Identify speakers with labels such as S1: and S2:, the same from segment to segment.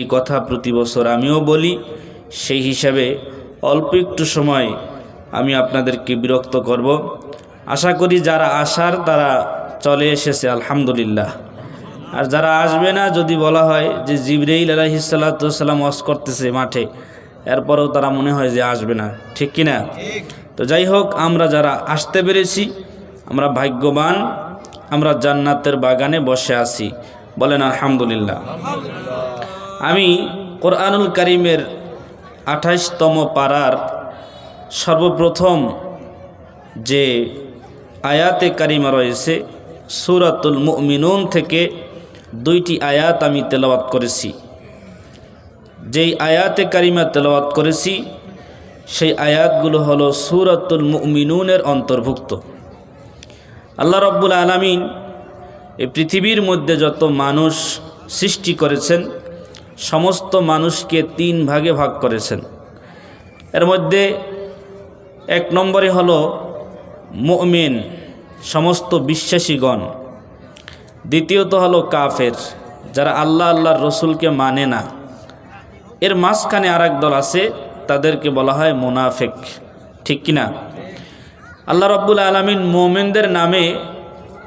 S1: এই কথা প্রতি বছর আমিও বলি। সেই হিসাবে অল্প একটু সময় আমি আপনাদেরকে বিরক্ত করব। আশা করি যারা আসার তারা চলে এসেছে, আলহামদুলিল্লাহ। আর যারা আসবে না, যদি বলা হয় যে জিবরেইল আলাহিসাল্লাম অস করতেছে মাঠে, এরপরেও তারা মনে হয় যে আসবে না। ঠিক কিনা? তো যাই হোক, আমরা যারা আসতে পেরেছি, আমরা ভাগ্যবান, আমরা জান্নাতের বাগানে বসে আছি। বলেন আলহামদুলিল্লাহ। আমি কোরআনুল করিমের আঠাশতম পাড়ার সর্বপ্রথম যে আয়াতে কারিমা রয়েছে, সুরাতুল মুমিনুন থেকে দুইটি আয়াত আমি তেলাওয়াত করেছি। যেই আয়াতে কারিমা তেলাওয়াত করেছি, সেই আয়াতগুলো হলো সুরাতুল মুমিনুনের অন্তর্ভুক্ত। আল্লাহ রব্বুল আলমিন এই পৃথিবীর মধ্যে যত মানুষ সৃষ্টি করেছেন সমস্ত মানুষকে তিন ভাগে ভাগ করেছেন। এর মধ্যে এক নম্বরে হলো মুমিন, সমস্ত বিশ্বাসীগণ। দ্বিতীয়ত হলো কাফের, যারা আল্লাহ আল্লাহর রসুলকে মানে না। এর মাঝখানে আর দল আছে, তাদেরকে বলা হয় মোনাফেক। ঠিক কিনা? আল্লাহ রব্বুল আলমিন মোমেনদের নামে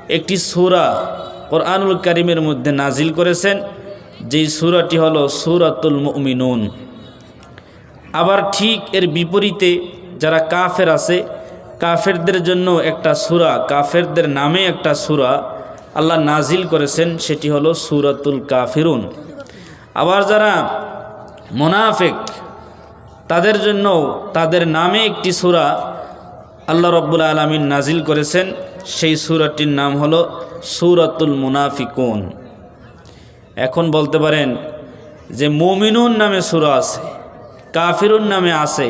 S1: একটি সুরা কোরআনুল করিমের মধ্যে নাজিল করেছেন। যেই সুরাটি হল সুরাতুল মুমিনুন। আবার ঠিক এর বিপরীতে যারা কাফের আছে, কাফেরদের জন্য একটা সুরা, কাফেরদের নামে একটা সুরা আল্লাহ নাজিল করেছেন, সেটি হলো সুরাতুল কাফিরুন। আবার যারা মোনাফেক, তাদের জন্য তাদের নামে একটি সুরা আল্লাহ রব্বুল আলমিন নাজিল করেছেন, সেই সুরাটির নাম হলো সুরাতুল মুনাফিকুন। এখন বলতে পারেন যে মুমিনুন নামে সুরা আছে, কাফিরুন নামে আছে,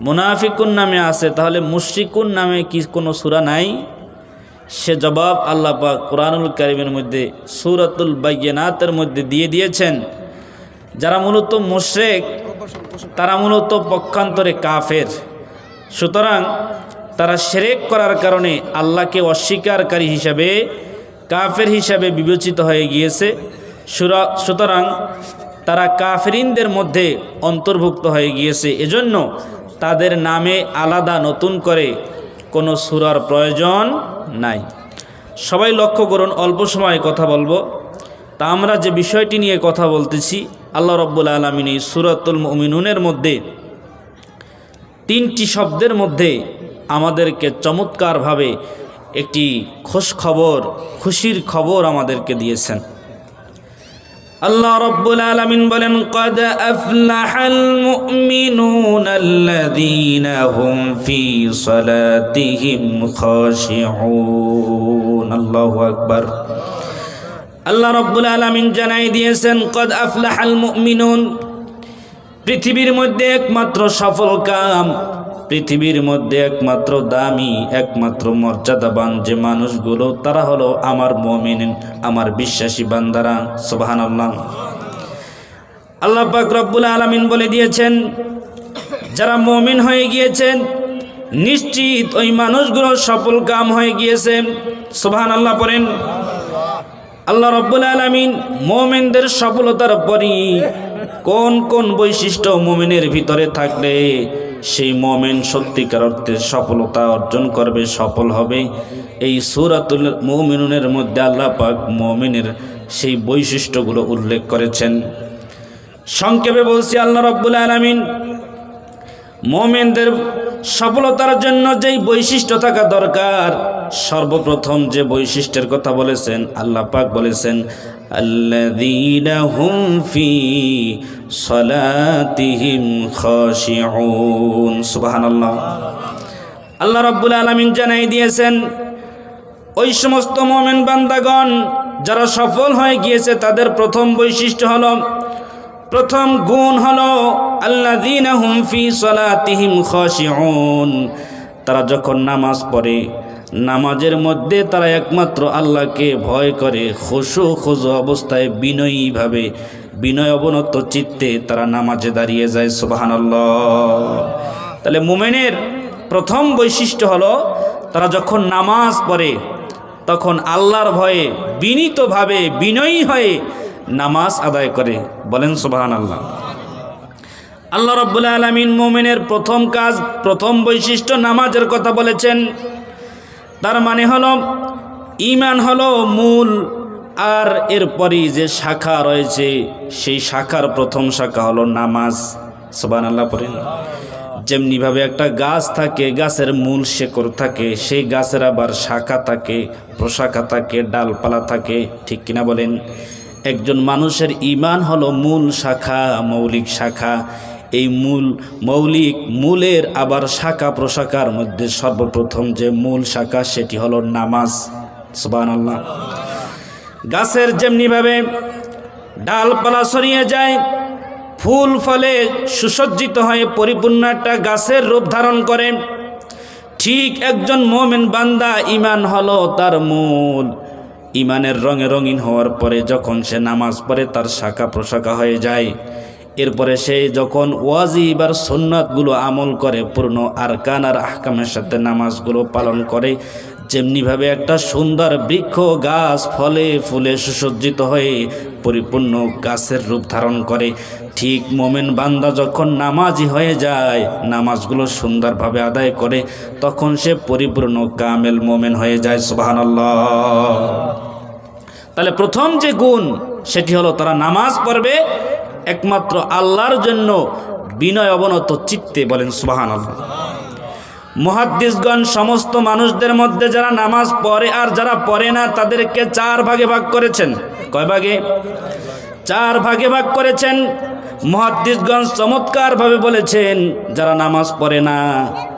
S1: মুনাফিকুন নামে আছে, তাহলে মুশরিকুন নামে কি কোনো সুরা নাই? সে জবাব আল্লাহ পাক কোরআনুল করিমের মধ্যে, সুরাতুল বাইনাতের মধ্যে দিয়ে দিয়েছেন। যারা মূলত মুশরেক, তারা মূলত পক্ষান্তরে কাফের। সুতরাং তারা সেরেক করার কারণে আল্লাহকে অস্বীকারী হিসাবে, কাফের হিসাবে বিবেচিত হয়ে গিয়েছে। সুতরাং তারা কাফেরিনদের মধ্যে অন্তর্ভুক্ত হয়ে গিয়েছে। এজন্য তাদের নামে আলাদা নতুন করে কোনো সুরার প্রয়োজন নাই। সবাই লক্ষ্য করুন, অল্প সময় কথা বলব। তা আমরা যে বিষয়টি নিয়ে কথা বলতেছি, আল্লাহ রব্বুল আলমিন এই সুরাতুল মুমিনুনের মধ্যে তিনটি শব্দের মধ্যে আমাদেরকে চমৎকারভাবে একটি খোশ খবর, খুশির খবর আমাদেরকে দিয়েছেন। আল্লাহ রব্বুল আলামিন বলেন, কদ আফলাহাল মুমিনুন আল্লাযীনা হুম ফি সালাতিহিম খাশিউন। আল্লাহু আকবার। আল্লাহ রব্বুল আলামিন জানাই দিয়েছেন, কদ আফলাহাল মুমিনুন, পৃথিবীর মধ্যে একমাত্র সফল কাম পৃথিবীর মধ্যে একমাত্র দামি, একমাত্র মর্যাদাবান যে মানুষগুলো, তারা হলো আমার মমিন, আমার বিশ্বাসী বান্দারা। সুবাহান আল্লাহ আল্লাহ পাক রব্বুল আলমিন বলে দিয়েছেন, যারা মমিন হয়ে গিয়েছেন, নিশ্চিত ওই মানুষগুলো সফল কাম হয়ে গিয়েছে। সুবাহান আল্লাহ পড়েন, আল্লাহ রব্বুল আলমিন মোমেনদের সফলতার পরই কোন কোন বৈশিষ্ট্য মোমেনের ভিতরে থাকলে সেই মোমেন সত্যিকার অর্থে সফলতা অর্জন করবে, সফল হবে। এই সুরাতুল মোমিনুনের মধ্যে আল্লাহ পাক মোমিনের সেই বৈশিষ্ট্যগুলো উল্লেখ করেছেন। সংক্ষেপে বলছি, আল্লাহ রব্বুল আলমিন মোমেনদের সফলতার জন্য যেই বৈশিষ্ট্য থাকা দরকার, সর্বপ্রথম যে বৈশিষ্ট্যের কথা বলেছেন, আল্লাহ পাক বলেছেন আল্লাযীনা হুম ফি সলাতিহিম খাশিউন সুবহানাল্লাহ। আল্লাহ রাব্বুল আলামিন জানাই দিয়েছেন, ওই সমস্ত মোমেন বান্দাগণ যারা সফল হয়ে গিয়েছে, তাদের প্রথম বৈশিষ্ট্য হলো, প্রথম গুণ হলো, আল্লাযীনা হুম ফি সলাতিহিম খাশিউন। তারা যখন নামাজ পড়ে নামাজের মধ্যে তারা একমাত্র আল্লাহকে ভয় করে, খুশু খুজু অবস্থায় বিনয়ীভাবে বিনয় অবনত চিত্তে তারা নামাজে দাঁড়িয়ে যায়, সুবহানাল্লাহ। তাহলে মোমেনের প্রথম বৈশিষ্ট্য হলো, তারা যখন নামাজ পড়ে, তখন আল্লাহর ভয়ে বিনীতভাবে বিনয়ী হয়ে নামাজ আদায় করে। বলেন সুবাহান আল্লাহ আল্লাহ রব্বুল আলমিন মোমেনের প্রথম কাজ, প্রথম বৈশিষ্ট্য নামাজের কথা বলেছেন তার মানে হলো, ইমান হলো মূল, আর এরপরই যে শাখা রয়েছে, সেই শাখার প্রথম শাখা হলো নামাজ। সোবান আল্লাহ পরে যেমনিভাবে একটা গাছ থাকে, গাছের মূল শেকড় থাকে, সেই গাছের আবার শাখা থাকে, প্রশাখা থাকে, ডালপালা থাকে, ঠিক কিনা বলেন? একজন মানুষের ইমান হলো মূল শাখা, মৌলিক শাখা। এই মূল মৌলিক মূলের আবার শাখা প্রশাখার মধ্যে সর্বপ্রথম যে মূল শাখা সেটি হলো নামাজ। সুবান আল্লাহ গাছের যেমনিভাবে ডালপালা সরিয়ে যায়, ফুল ফলে সুসজ্জিত হয়ে পরিপূর্ণ একটা গাছের রূপ ধারণ করে। ঠিক একজন মোমেন বান্দা ইমান হলো তার মূল। ইমানের রঙে রঙিন হওয়ার পরে যখন সে নামাজ পড়ে, তার শাখা প্রশাখা হয়ে যায়। এরপরে সে যখন ওয়াজিব আর সুন্নাতগুলো আমল করে, পূর্ণ আরকান আর আহকামের সাথে নামাজগুলো পালন করে, যেমনিভাবে একটা সুন্দর বৃক্ষ গাছ ফলে ফুলে সুসজ্জিত হয়ে পরিপূর্ণ গাছের রূপ ধারণ করে, ঠিক মোমেন বান্দা যখন নামাজি হয়ে যায়, নামাজগুলো সুন্দরভাবে আদায় করে, তখন সে পরিপূর্ণ কামেল মোমেন হয়ে যায়, সুবহানাল্লাহ। তাহলে প্রথম যে গুণ, সেটি হলো তারা নামাজ পড়বে একমাত্র আল্লাহর জন্য বিনয় অবনত চিত্তে বলেন সুবাহান আল্লাহ মহাদ্দিসগণ সমস্ত মানুষদের মধ্যে যারা নামাজ পড়ে আর যারা পড়ে না, তাদেরকে চার ভাগে ভাগ করেছেন। কয় ভাগে? চার ভাগে ভাগ করেছেন। মহাদ্দিসগণ চমৎকারভাবে বলেছেন, যারা নামাজ পড়ে না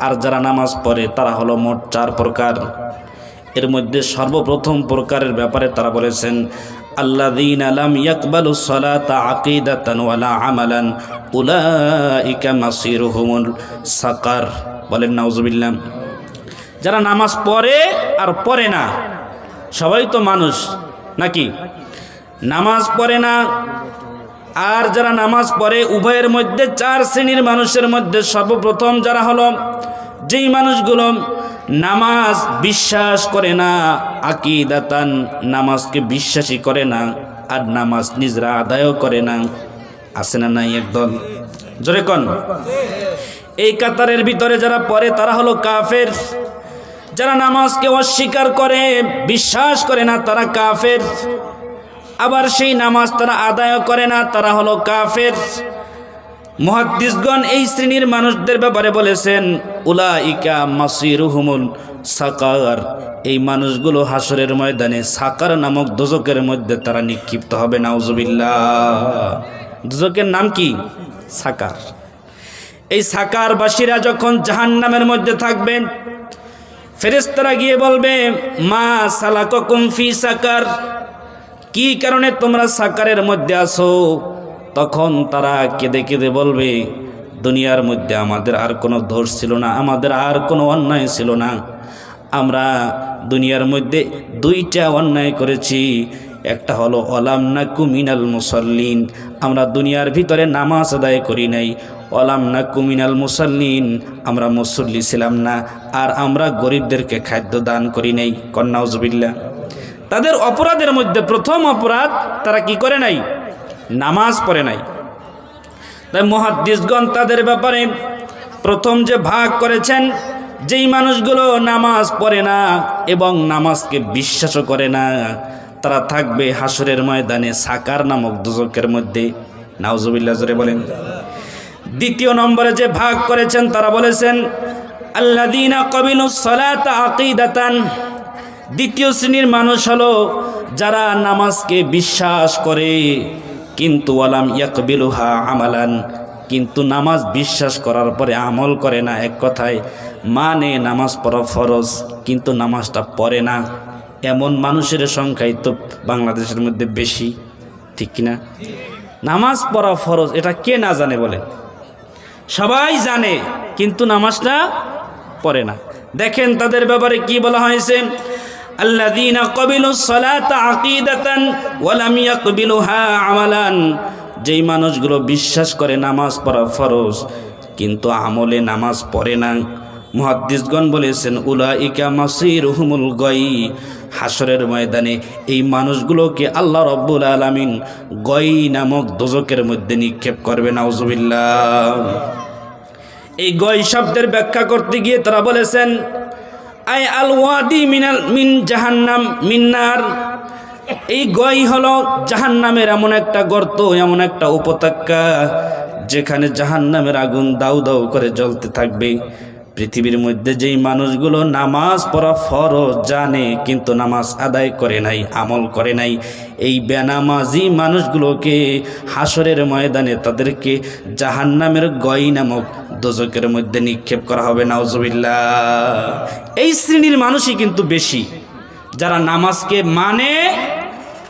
S1: আর যারা নামাজ পড়ে, তারা হলো মোট চার প্রকার। এর মধ্যে সর্বপ্রথম প্রকারের ব্যাপারে তারা বলেছেন আল্লাযীন লাম ইয়াকবালু সলাতা আকিদাতান ওয়ালা আমালান, উলাইকা মাসিরুহুমুল সাকার। বলেন, নাউজুবিল্লাহ। যারা নামাজ পড়ে আর পড়ে না, সবাই তো মানুষ, নাকি? নামাজ পড়ে না, আর যারা নামাজ পড়ে, উভয়ের মধ্যে চার শ্রেণির মানুষের মধ্যে সর্বপ্রথম যারা হলো, যেই মানুষগুলো নামাজ বিশ্বাস করে না, আকিদাতান নামাজকে বিশ্বাসী করে না, আর নামাজ নিজরা আদায়ও করে না। আছে না নাই একদল? জোরে কন। এই কাতারের ভিতরে যারা পড়ে, তারা হলো কাফের। যারা নামাজকে অস্বীকার করে, বিশ্বাস করে না, তারা কাফের। আবার সেই নামাজ তারা আদায় করে না, তারা হলো কাফের। মহাদ্দিসগণ এই শ্রেণির মানুষদের ব্যাপারে বলেছেন উলা ইকা মাসিরুহুমুল সাকার। এই মানুষগুলো হাসরের ময়দানে সাকার নামক দোজকের মধ্যে তারা নিক্ষিপ্ত হবে, নাউজুবিল্লাহ। দোজকের নাম কি? সাকার। এই সাকারবাসীরা যখন জাহান নামের মধ্যে থাকবেন ফেরেস্তারা গিয়ে বলবে, মা সালাকুম ফি সাকার। কি কারণে তোমরা সাকারের মধ্যে আসো তখন তারা কেঁদে কেঁদে বলবে, দুনিয়ার মধ্যে আমাদের আর কোনো দোষ ছিল না, আমাদের আর কোনো অন্যায় ছিল না। আমরা দুনিয়ার মধ্যে দুইটা অন্যায় করেছি, একটা হলো, অলাম না কুমিনাল মুসল্লিন আমরা দুনিয়ার ভিতরে নামাজ আদায় করি নাই। অলাম না কুমিনাল মুসল্লিন আমরা মুসল্লি ছিলাম না, আর আমরা গরিবদেরকে খাদ্য দান করি নাই। কন্যা কন্যাউজবিল্লা তাদের অপরাধের মধ্যে প্রথম অপরাধ তারা কি করে নাই? নামাজ পড়ে নাই। তাই মহাদ্দিসগণ তাদের ব্যাপারে প্রথম যে ভাগ করেছেন, যেই মানুষগুলো নামাজ পড়ে না এবং নামাজকে বিশ্বাসও করে না, তারা থাকবে হাসরের ময়দানে সাকার নামক দুজকের মধ্যে। নাউজুবিল্লাহ, জোরে বলেন। দ্বিতীয় নম্বরে যে ভাগ করেছেন, তারা বলেছেন আল্লাদিনা কবিনুস সলাতা আকিদাতান। দ্বিতীয় শ্রেণির মানুষ হলো যারা নামাজকে বিশ্বাস করে কিন্তু আলাম ইয়াকবিলুহা আমালান। কিন্তু নামাজ বিশ্বাস করার পরে আমল করে না এক কথায় মানে নামাজ পড়া ফরজ, কিন্তু নামাজটা পড়ে না। এমন মানুষের সংখ্যাই তো বাংলাদেশের মধ্যে বেশি, ঠিক কিনা? নামাজ পড়া ফরজ, এটা কে না জানে বলে? সবাই জানে, কিন্তু নামাজটা পড়ে না। দেখেন তাদের ব্যাপারে কি বলা হয়েছে? ক্বাবিলু সলাতা আকিদাতান ওয়া লাম ইয়াকবিলুহা আমালান। যেই মানুষগুলো বিশ্বাস করে নামাজ পড়া ফরজ, কিন্তু আমলে নামাজ পড়ে না। মুহাদ্দিসগণ বলেছেন, উলাইকা মাসিরুহুমুল গাই হাসরের ময়দানে এই মানুষগুলোকে আল্লাহ রব্বুল আলমিন গই নামক দোজকের মধ্যে নিক্ষেপ করবে নাউজুবিল্লাহ। এই গই শব্দের ব্যাখ্যা করতে গিয়ে তারা বলেছেন আই আল ওয়াদি মিনাল মিন জাহান্নাম, মিন্নার। এই গই হলো জাহান্নামের এমন একটা গর্ত, এমন একটা উপত্যকা, যেখানে জাহান্নামের আগুন দাউ দাউ করে জ্বলতে থাকবে। পৃথিবীর মধ্যে যেই মানুষগুলো নামাজ পড়া ফরজ জানে, কিন্তু নামাজ আদায় করে নাই, আমল করে নাই, এই বেনামাজি মানুষগুলোকে হাসরের ময়দানে তাদেরকে জাহান্নামের গই নামক দোজকের মধ্যে নিক্ষেপ করা হবে নাউজবিল্লা এই শ্রেণির মানুষই কিন্তু বেশি, যারা নামাজকে মানে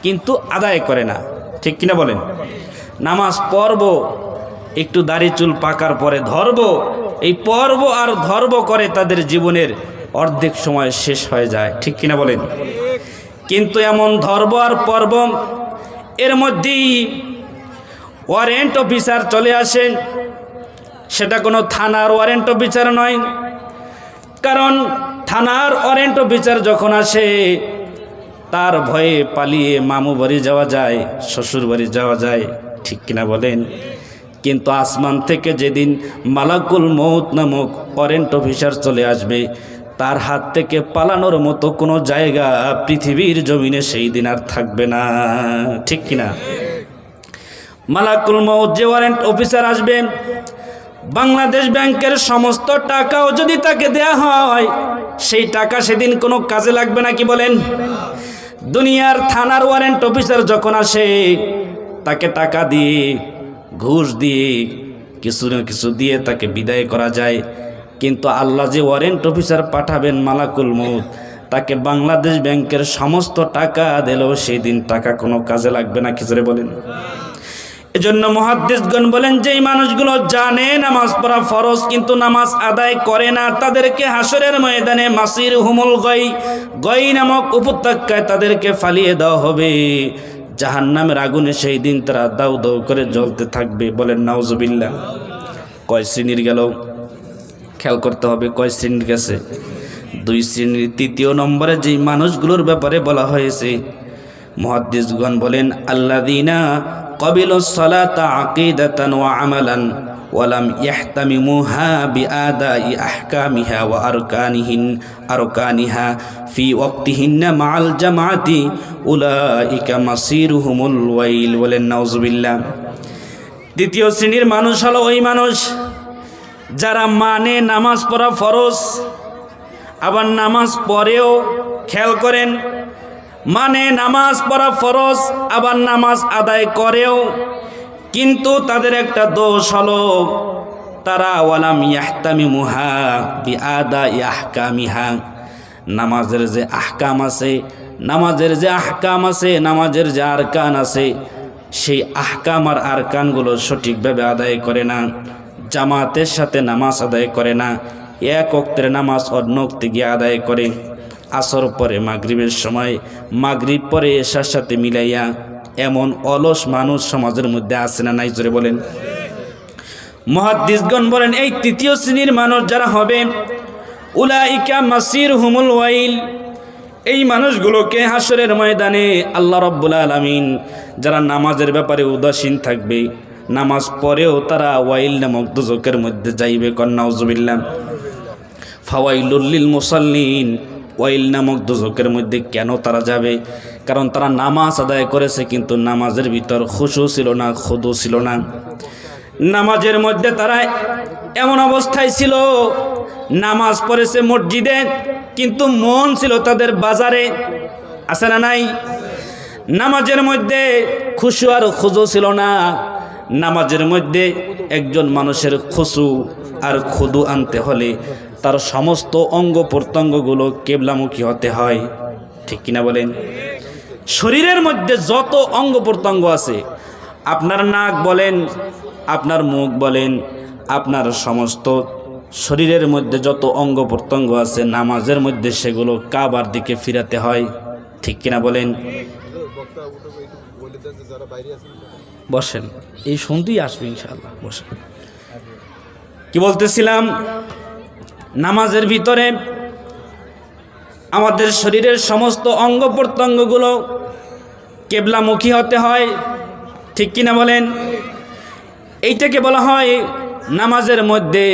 S1: কিন্তু আদায় করে না। ঠিক কিনা বলেন? নামাজ পড়ব, একটু দাড়ি চুল পাকার পরে ধরব এই পর্ব আর ধর্ব করে তাদের জীবনের অর্ধেক সময় শেষ হয়ে যায়, ঠিক কিনা বলেন? কিন্তু এমন ধর্ব আর পর্ব এর মধ্যেই ওয়ারেন্ট অফিসার চলে আসেন। সেটা কোনো থানার ওয়ারেন্ট অফিসার নয়। কারণ থানার ওয়ারেন্ট অফিসার যখন আসে, তার ভয়ে পালিয়ে মামু বাড়ি যাওয়া যায়, শ্বশুর বাড়ি যাওয়া যায়, ঠিক কিনা বলেন? কিন্তু আসমান থেকে যেদিন মালাকুল মৌত নামক ওয়ারেন্ট অফিসার চলে আসবে, তার হাত থেকে পালানোর মতো কোনো জায়গা পৃথিবীর জমিনে সেই দিন আর থাকবে না। ঠিক কিনা মালাকুল মৌত যে ওয়ারেন্ট অফিসার আসবেন, বাংলাদেশ ব্যাংকের সমস্ত টাকাও যদি তাকে দেয়া হয়, সেই টাকা সেদিন কোনো কাজে লাগবে না কি বলেন? দুনিয়ার থানার ওয়ারেন্ট অফিসার যখন আসে, তাকে টাকা দিয়ে ঘুষ দিয়ে কিছু না কিছু দিয়ে তাকে বিদায় করা যায়। কিন্তু আল্লাহ যে ওয়ারেন্ট অফিসার পাঠাবেন মালাকুল মৌত তাকে বাংলাদেশ ব্যাংকের সমস্ত টাকা দিলেও সেই দিন টাকা কোনো কাজে লাগবে না কিছু বলেন? এজন্য মহাদ্দেশগণ বলেন, যেই মানুষগুলো জানে নামাজ পড়া ফরজ কিন্তু নামাজ আদায় করে না, তাদেরকে হাসরের ময়দানে মাসির হুমুল গই গই নামক উপত্যকায় তাদেরকে ফালিয়ে দেওয়া হবে। জাহান্নামের আগুনে সেই দিন তারা দাউ দাউ করে জ্বলতে থাকবে বলেন নাউজবিল্লা কয় শ্রেণির গেল? খেয়াল করতে হবে, কয় শ্রেণির গেছে? দুই শ্রেণির তৃতীয় নম্বরে যেই মানুষগুলোর ব্যাপারে বলা হয়েছে, মহাদ্দিসগণ বলেন আল্লাদিনা কবিল সলাতা আকিদাতান ও আমালান। ওয়ালাম ইয়াহতামিমুহা বিআদাই আহকামিহা ওয়া আরকানিহিন, আরকানিহা ফি ওয়াক্তিহিন্না মাআল জামাআতি, উলাইকা মাসিরুহুমুল ওয়াইল বলেন, নাউজুবিল্লাহ। দ্বিতীয় শ্রেণির মানুষ হলো ওই মানুষ যারা মানে নামাজ পড়া ফরজ, আবার নামাজ পড়েও খেয়াল করেন মানে নামাজ পড়া ফরজ, আবার নামাজ আদায় করেও কিন্তু তাদের একটা দোষ হলো, তারা ওয়ালাম ইয়াহতামি মুহা বি আদা ইয়াহকামিহা। নামাজের যে আহকাম আছে, নামাজের যে আহকাম আছে, নামাজের যে আরকান আছে, সেই আহকাম আর আরকানগুলো সঠিকভাবে আদায় করে না, জামাতের সাথে নামাজ আদায় করে না, এক অক্তের নামাজ অন্য অক্তে গিয়ে আদায় করে। আসর পরে, মাগরিবের সময়, মাগরিব পরে এসার সাথে মিলাইয়া এমন অলস মানুষ সমাজের মধ্যে আছে না নাই? জোরে বলেন। মহাদ্দিসগণ বলেন, এই তৃতীয় শ্রেণির মানুষ যারা হবে, উলাইকা মাসির হুমুল ওয়াইল। এই মানুষগুলোকে হাসরের ময়দানে আল্লাহ রব্বুল আলমিন, যারা নামাজের ব্যাপারে উদাসীন থাকবে, নামাজ পড়েও তারা ওয়াইল নামক দুজকের মধ্যে যাইবে কন্যাউজুবিল্লাম ফাওয়াইলুল্লিল মুসাল্লিন, ওয়াইল নামক দুজকের মধ্যে কেন তারা যাবে? কারণ তারা নামাজ আদায় করেছে, কিন্তু নামাজের ভিতর খুশু ছিল না, খুদু ছিল না। নামাজের মধ্যে তারা এমন অবস্থায় ছিল, নামাজ পড়েছে মসজিদে, কিন্তু মন ছিল তাদের বাজারে। আছে না নাই? নামাজের মধ্যে খুশু আর খুজু ছিল না। নামাজের মধ্যে একজন মানুষের খুশু আর খুদু আনতে হলে তার সমস্ত অঙ্গ প্রত্যঙ্গগুলো কেবলামুখী হতে হয়। ঠিক কিনা বলেন? শরীরের মধ্যে যত অঙ্গ প্রত্যঙ্গ আছে, আপনার নাক বলেন, আপনার মুখ বলেন, আপনার সমস্ত শরীরের মধ্যে যত অঙ্গ প্রত্যঙ্গ আছে, নামাজের মধ্যে সেগুলো কাবার দিকে ফিরাতে হয়। ঠিক কিনা বলেন? বসেন। এই শুনতেই আসবে ইনশাল্লাহ বসেন। কি বলতেছিলাম? নামাজের ভিতরে আমাদের শরীরের সমস্ত অঙ্গ প্রত্যঙ্গগুলো কেবলামুখী হতে হয়। ঠিক কিনা বলেন? এইটাকে বলা হয় নামাজের মধ্যে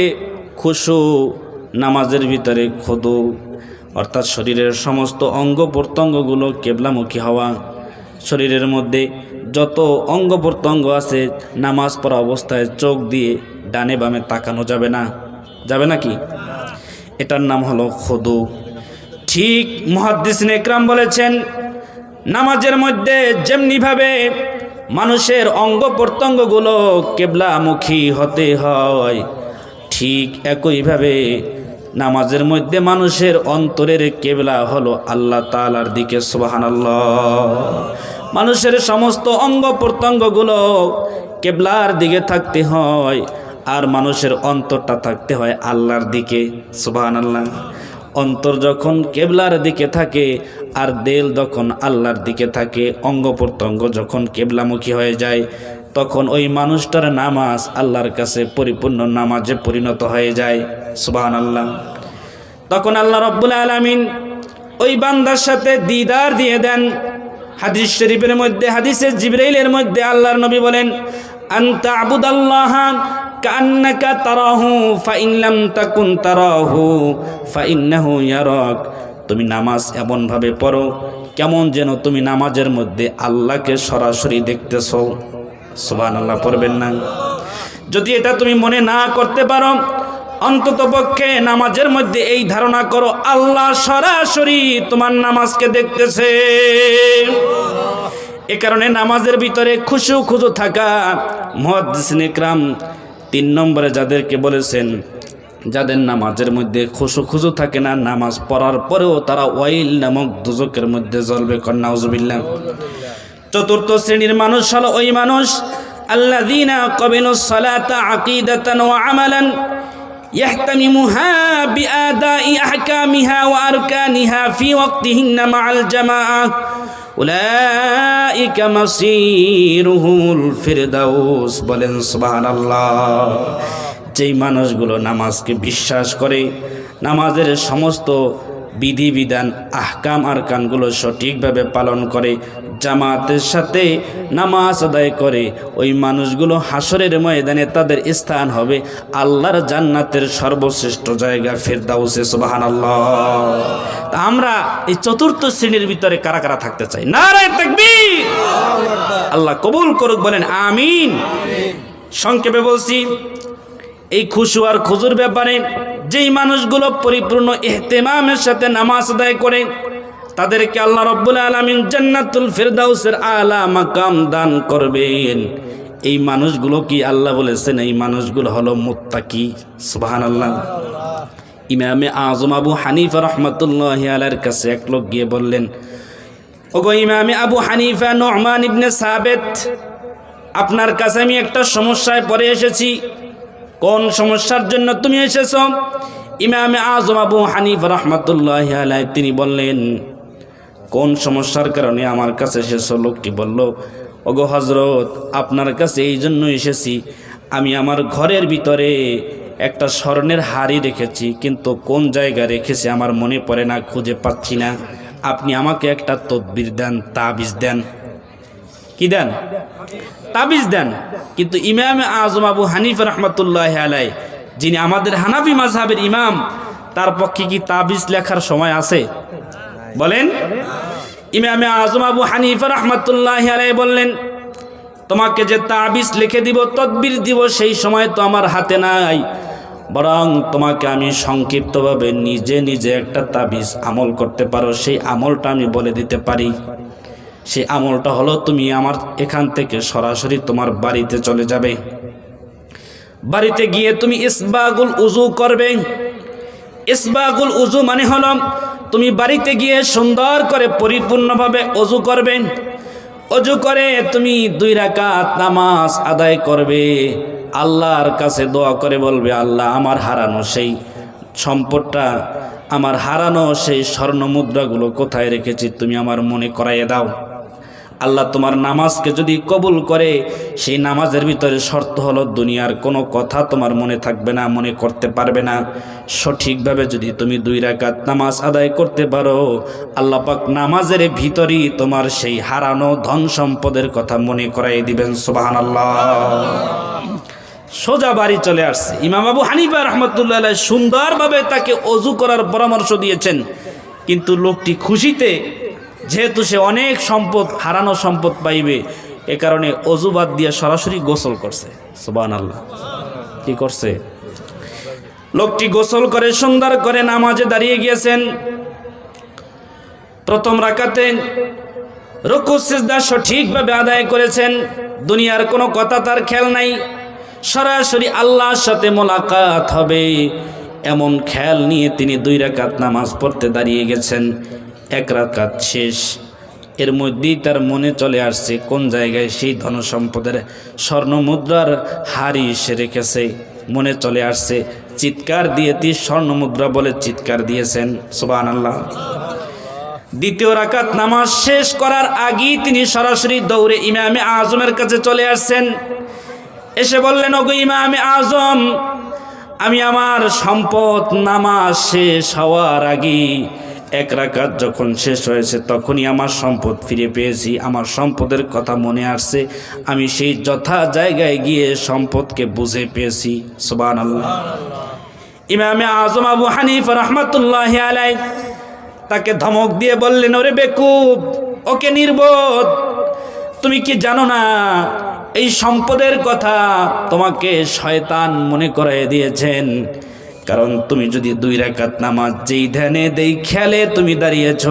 S1: খুশু, নামাজের ভিতরে খদু। অর্থাৎ শরীরের সমস্ত অঙ্গ প্রত্যঙ্গগুলো কেবলামুখী হওয়া। শরীরের মধ্যে যত অঙ্গ প্রত্যঙ্গ আছে, নামাজ পড়া অবস্থায় চোখ দিয়ে ডানে বামে তাকানো যাবে না। যাবে নাকি? এটার নাম হলো খদু। ঠিক মহাদ্দিস একরাম বলেছেন, নামাজের মধ্যে যেমনিভাবে মানুষের অঙ্গ প্রত্যঙ্গগুলো কেবলামুখী হতে হয়, ঠিক একইভাবে নামাজের মধ্যে মানুষের অন্তরের কেবলা হলো আল্লাহ তালার দিকে সুবাহান মানুষের সমস্ত অঙ্গ প্রত্যঙ্গগুলো কেবলার দিকে থাকতে হয়, আর মানুষের অন্তরটা থাকতে হয় আল্লাহর দিকে আল্লাহ অন্তর যখন কেবলার দিকে থাকে আর দেল যখন আল্লাহর দিকে থাকে, অঙ্গ প্রত্যঙ্গ যখন কেবলামুখী হয়ে যায়, তখন ওই মানুষটার নামাজ আল্লাহর কাছে পরিপূর্ণ নামাজে পরিণত হয়ে যায়। সুবাহান আল্লাহ তখন আল্লাহ রব্বুল আলমিন ওই বান্দার সাথে দিদার দিয়ে দেন। হাদিস শরীফের মধ্যে হাদিসের জিব্রাইলের মধ্যে আল্লাহর নবী বলেন আন্তা আবুদাল্লাহ কান্নাকা তারাহু ফাইনলাম তাকুন তারাহু, ফাইন্নাহু ইয়ারক। তুমি নামাজ এমনভাবে পড়ো, কেমন যেন তুমি নামাজের মধ্যে আল্লাহকে সরাসরি দেখতেছো। সুবান আল্লাহ পড়বেন না। যদি এটা তুমি মনে না করতে পারো, অন্তত পক্ষে নামাজের মধ্যে এই ধারণা করো, আল্লাহ সরাসরি তোমার নামাজকে দেখতেছে। এ কারণে নামাজের ভিতরে খুশু খুজু থাকা মহাদিসিনেকরাম তিন নম্বরে যাদেরকে বলেছেন যাদের নামাজের মধ্যে খুশু খুজু থাকে না নামাজ পড়ার পরেও তারা ওয়াইল নামক দুজকের মধ্যে জ্বলবে কন্যাউজবিল্লা চতুর্থ শ্রেণীর মানুষ হলো ওই মানুষ আল্লাযীনা কবিলুস সালাতা আকিদাতান ওয়া আমালান يهتممها بأداء أحكامها وأركانها في وقتهن مع الجماعة উলাইকা মাসিরুহুল ফিরদাউস বলেন, সুবহানাল্লাহ। যেই মানুষগুলো নামাজকে বিশ্বাস করে, নামাজের সমস্ত বিধিবিধান, আহকাম আর কানগুলো সঠিকভাবে পালন করে জামাতের সাথে নামাজ আদায় করে, ওই মানুষগুলো হাসরের ময়দানে তাদের স্থান হবে আল্লাহর জান্নাতের সর্বশ্রেষ্ঠ জায়গা ফেরদাউসে সুবাহান আল্লাহ আমরা এই চতুর্থ শ্রেণির ভিতরে কারা কারা থাকতে চাই? তাকবীর! আল্লাহ কবুল করুক, বলেন আমিন। সংক্ষেপে বলছি, এই খুশু আর খুজুর ব্যাপারে যেই মানুষগুলো পরিপূর্ণ এহতেমামের সাথে নামাজ আদায় করে তাদেরকে আল্লাহ রব্বুল আলমিন জান্নাতুল ফেরদাউসের আলা মাকাম দান করবেন। এই মানুষগুলো কি আল্লাহ বলেছেন? এই মানুষগুলো হলো মুত্তাকি। সুবাহান আল্লাহ ইমামে আজম আবু হানিফা রহমতুল্লাহ আলার কাছে এক লোক গিয়ে বললেন, ওগো ইমামে আবু হানিফা নহমান ইবনে সাবেত, আপনার কাছে আমি একটা সমস্যায় পড়ে এসেছি। কোন সমস্যার জন্য তুমি এসেছ? ইমামে আজম আবু হানিফ রহমতুল্লাহ আলাই তিনি বললেন কোন সমস্যার কারণে আমার কাছে এসেছ? লোকটি বলল, ওগো হজরত আপনার কাছে এই জন্য এসেছি। আমি আমার ঘরের ভিতরে একটা স্বর্ণের হাড়ি রেখেছি, কিন্তু কোন জায়গায় রেখেছি আমার মনে পড়ে না, খুঁজে পাচ্ছি না। আপনি আমাকে একটা তদবির দেন, তাবিজ দেন। কি দেন? তাবিজ দেন। কিন্তু ইমাম আজম আবু হানিফ রহমতুল্লাহ আলাই যিনি আমাদের হানাফি মাঝহাবের ইমাম, তার পক্ষে কি তাবিজ লেখার সময় আছে? বলেন, ইমামে আজম আবু হানিফ রহমতুল্লাহ আলাই বললেন, তোমাকে যে তাবিজ লিখে দিব, তদবির দিব, সেই সময় তো আমার হাতে নাই। বরং তোমাকে আমি সংক্ষিপ্তভাবে নিজে নিজে একটা তাবিজ আমল করতে পারো। সেই আমলটা আমি বলে দিতে পারি। সেই আমলটা হলো, তুমি আমার এখান থেকে সরাসরি তোমার বাড়িতে চলে যাবে। বাড়িতে গিয়ে তুমি ইসবাগুল উজু করবে। ইসবাগুল উজু মানে হলো তুমি বাড়িতে গিয়ে সুন্দর করে পরিপূর্ণভাবে অজু করবেন অজু করে তুমি দুই রাকাত নামাজ আদায় করবে। আল্লাহর কাছে দোয়া করে বলবে, আল্লাহ, আমার হারানো সেই সম্পদটা, আমার হারানো সেই স্বর্ণ মুদ্রাগুলো কোথায় রেখেছি তুমি আমার মনে করাইয়ে দাও। আল্লাহ তোমার নামাজকে যদি কবুল করে, সেই নামাজের ভিতরে শর্ত হলো দুনিয়ার কোনো কথা তোমার মনে থাকবে না, মনে করতে পারবে না। সঠিকভাবে যদি তুমি দুই রাকাত নামাজ আদায় করতে পারো, আল্লাহ পাক নামাজের ভিতরেই তোমার সেই হারানো ধন সম্পদের কথা মনে করাই দিবেন সুবাহান আল্লাহ সোজা বাড়ি চলে আসছে। ইমাম আবু হানিফা রহমতুল্লাহ সুন্দরভাবে তাকে অজু করার পরামর্শ দিয়েছেন। কিন্তু লোকটি খুশিতে যেহেতু সে অনেক সম্পদ, হারানো সম্পদ পাইবে, এ কারণে অজুবাদ দিয়ে সরাসরি গোসল করছে। সুবান আল্লাহ কি করছে? লোকটি গোসল করে, সুন্দর করে নামাজে দাঁড়িয়ে গিয়েছেন। প্রথম রাকাতে রুকু, সিজদা সঠিকভাবে আদায় করেছেন। দুনিয়ার কোনো কথা তার খেয়াল নাই। সরাসরি আল্লাহর সাথে মোলাকাত হবে, এমন খেয়াল নিয়ে তিনি দুই রাকাত নামাজ পড়তে দাঁড়িয়ে গেছেন। এক রাকাত শেষ। এর মধ্যেই তার মনে চলে আসছে কোন জায়গায় সেই ধন সম্পদের স্বর্ণ মুদ্রার হাড়ি এসে রেখেছে। মনে চলে আসছে, চিৎকার দিয়ে তি স্বর্ণ মুদ্রা বলে চিৎকার দিয়েছেন। সুবান আল্লাহ দ্বিতীয় রাকাত নামাজ শেষ করার আগেই তিনি সরাসরি দৌড়ে ইমামে আজমের কাছে চলে আসছেন। এসে বললেন, ওগো ইমামে আজম, আমি আমার সম্পদ নামাজ শেষ হওয়ার আগেই এক রাকাত যখন শেষ হয়েছে, তখনই আমার সম্পদ ফিরে পেয়েছি। আমার সম্পদের কথা মনে আসছে। আমি সেই যথা জায়গায় গিয়ে সম্পদকে বুঝে পেয়েছি। সুবান আল্লাহ ইমামে আজম আবু হানিফ রহমতুল্লাহ আলাই তাকে ধমক দিয়ে বললেন, ওরে বেকুব, ওকে নির্বোধ। তুমি কি জানো না, এই সম্পদের কথা তোমাকে শয়তান মনে করাই দিয়েছেন? কারণ তুমি যদি দুই রাকাত নামাজ যেই ধ্যানে দেই খেয়ালে তুমি দাঁড়িয়েছ,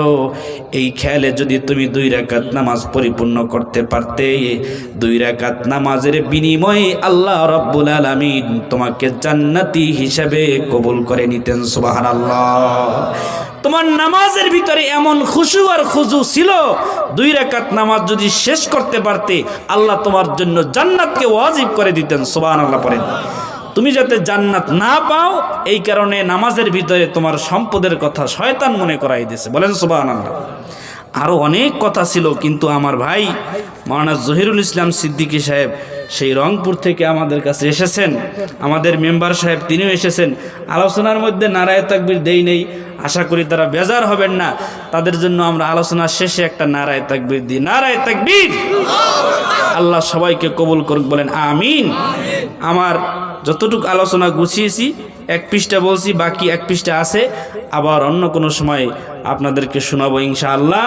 S1: এই খেয়ালে যদি তুমি দুই রাকাত নামাজ পরিপূর্ণ করতে পারতে, দুই রাকাত নামাজের বিনিময়ে আল্লাহ রব্বুল আলমিন তোমাকে জান্নাতি হিসাবে কবুল করে নিতেন সুবাহান তোমার নামাজের ভিতরে এমন খুশু আর খুজু ছিল, দুই রেখাত নামাজ যদি শেষ করতে পারতে, আল্লাহ তোমার জন্য জান্নাতকে ওয়াজিব করে দিতেন সুবাহ আল্লাহ পড়েন। তুমি যাতে জান্নাত না পাও, এই কারণে নামাজের ভিতরে তোমার সম্পদের কথা শয়তান মনে করাই দিয়েছে। বলেন সুবাহ আল্লাহ আরও অনেক কথা ছিল, কিন্তু আমার ভাই মাওলানা জহিরুল ইসলাম সিদ্দিকী সাহেব সেই রংপুর থেকে আমাদের কাছে এসেছেন। আমাদের মেম্বার সাহেব তিনিও এসেছেন। আলোচনার মধ্যে নারায় তাকবির দেই নেই। আশা করি তারা বেজার হবেন না। তাদের জন্য আমরা আলোচনার শেষে একটা নারায় তাকবির দিই। নারায় তাকবির! আল্লাহ সবাইকে কবুল করুক, বলেন, আমিন। আমার যতটুকু আলোচনা গুছিয়েছি, এক পৃষ্ঠা বলছি, বাকি এক পৃষ্ঠা আছে। আবার অন্য কোনো সময় আপনাদেরকে শোনাবো ইনশাআল্লাহ।